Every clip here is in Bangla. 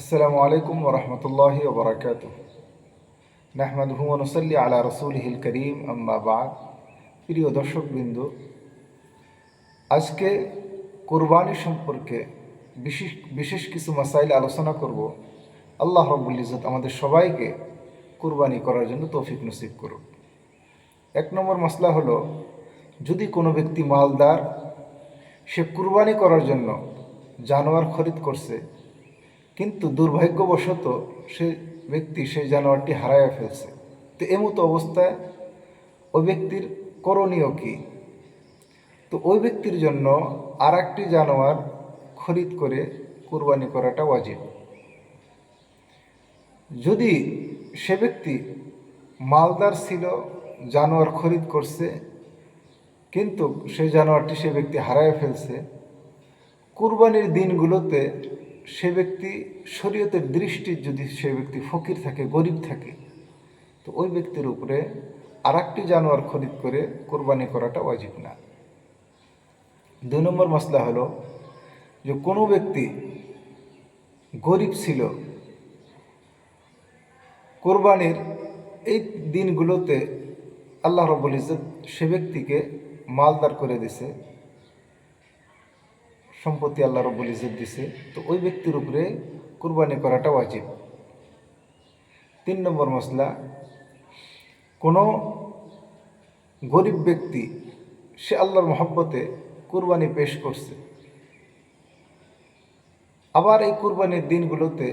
আসসালামু আলাইকুম ওরহমতুল্লাহি ওবরাকাত নাহমাদহু নসল্লি আলা রসুল হিল করিম আম্মা বাদ। প্রিয় দর্শকবৃন্দ, আজকে কোরবানি সম্পর্কে বিশেষ বিশেষ কিছু মাসাইল আলোচনা করব। আল্লাহ রব্বুল ইজত আমাদের সবাইকে কোরবানি করার জন্য তৌফিক নসিব করুক। এক নম্বর মশলা হলো, যদি কোনো ব্যক্তি মালদার, সে কুরবানি করার জন্য জানোয়ার খরিদ করছে কিন্তু দুর্ভাগ্যবশত সে ব্যক্তি সেই জানোয়ারটি হারাইয়া ফেলছে। তো এমতো অবস্থায় ওই ব্যক্তির করণীয় কী? তো ওই ব্যক্তির জন্য আর একটি জানোয়ার খরিদ করে কুরবানি করাটা ওয়াজিব। যদি সে ব্যক্তি মালদার ছিল, জানোয়ার খরিদ করছে, কিন্তু সেই জানোয়ারটি সে ব্যক্তি হারায় ফেলছে, কুরবানির দিনগুলোতে সে ব্যক্তি শরীয়তের দৃষ্টির যদি সে ব্যক্তি ফকির থাকে, গরিব থাকে, তো ওই ব্যক্তির উপরে আর একটি জানোয়ার খরিদ করে কোরবানি করাটা ওয়াজিব না। দুই নম্বর মশলা হলো যে কোনো ব্যক্তি গরিব ছিল, কোরবানির এই দিনগুলোতে আল্লাহ রব্বুল ইজ্জত সে ব্যক্তিকে মালদার করে দিছে সম্পত্তি আল্লাহ রব্বুল ইজ্জত দিছে, তো ওই ব্যক্তির উপরে কুরবানি করাটা ওয়াজিব। তিন নম্বর মশলা কোনো গরিব ব্যক্তি, সে আল্লাহর মহব্বতে কুরবানি পেশ করছে। আবার এই কুরবানির দিনগুলোতে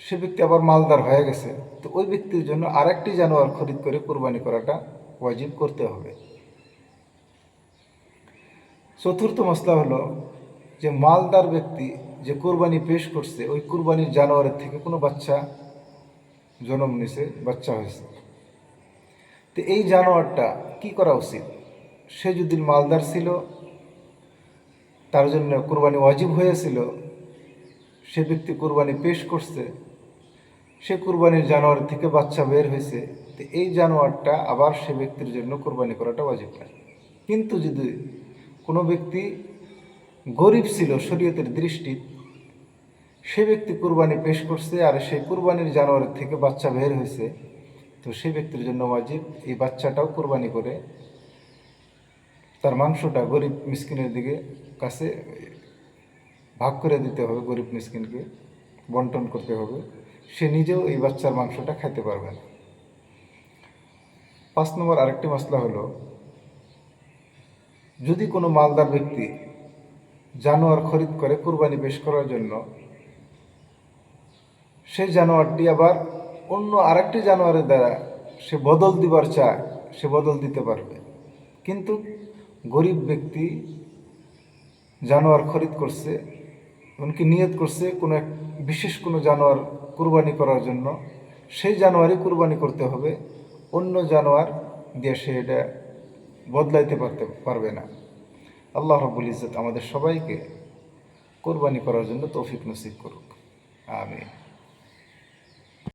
সে ব্যক্তি আবার মালদার হয়ে গেছে, তো ওই ব্যক্তির জন্য আরেকটি জানোয়ার খরিদ করে কুরবানি করাটা ওয়াজিব করতে হবে। চতুর্থ মশলা হলো যে মালদার ব্যক্তি যে কুরবানি পেশ করছে, ওই কুরবানির জানোয়ারের থেকে কোনো বাচ্চা জন্ম নিছে, বাচ্চা হয়েছে। তো এই জানোয়ারটা কি করা উচিত? সে যদি মালদার ছিল, তার জন্য কোরবানি অজীব হয়েছিল, সে ব্যক্তি কোরবানি পেশ করছে, সে কুরবানির জানোয়ার থেকে বাচ্চা বের হয়েছে, তো এই জানোয়ারটা আবার সে ব্যক্তির জন্য কোরবানি করাটা অজীব নয়। কিন্তু যদি কোনো ব্যক্তি গরিব ছিল, শরীয়তের দৃষ্টি। সে ব্যক্তি কুরবানি পেশ করছে আর সেই কুরবানির জানোয়ারের থেকে বাচ্চা বের হয়েছে। তো সেই ব্যক্তির জন্য ওয়াজিব, এই বাচ্চাটাও কুরবানি করে। তার মাংসটা গরিব মিসকিনের দিকে কাছে ভাগ করে দিতে হবে, গরিব মিসকিনকে বন্টন করতে হবে। সে নিজেও এই বাচ্চার মাংসটা খেতে পারবে না। পাঁচ নম্বর আরেকটি মশলা হলো, যদি কোনো মালদার ব্যক্তি জানোয়ার খরিদ করে কুরবানি পেশ করার জন্য। সেই জানোয়ারটি আবার অন্য আরেকটি জানোয়ারের দ্বারা সে বদল দিবার চায়, সে বদল দিতে পারবে। কিন্তু গরিব ব্যক্তি জানোয়ার খরিদ করছে, এমনকি নিয়ত করছে কোনো এক বিশেষ কোনো জানোয়ার কুরবানি করার জন্য। সেই জানোয়ারই কুরবানি করতে হবে, অন্য জানোয়ার দিয়ে সে এটা বদলাইতে পারতে, পারবে না। আল্লাহ রবুল ইজত আমাদের সবাইকে কোরবানি করার জন্য তৌফিক নসিব করুক। আমিন।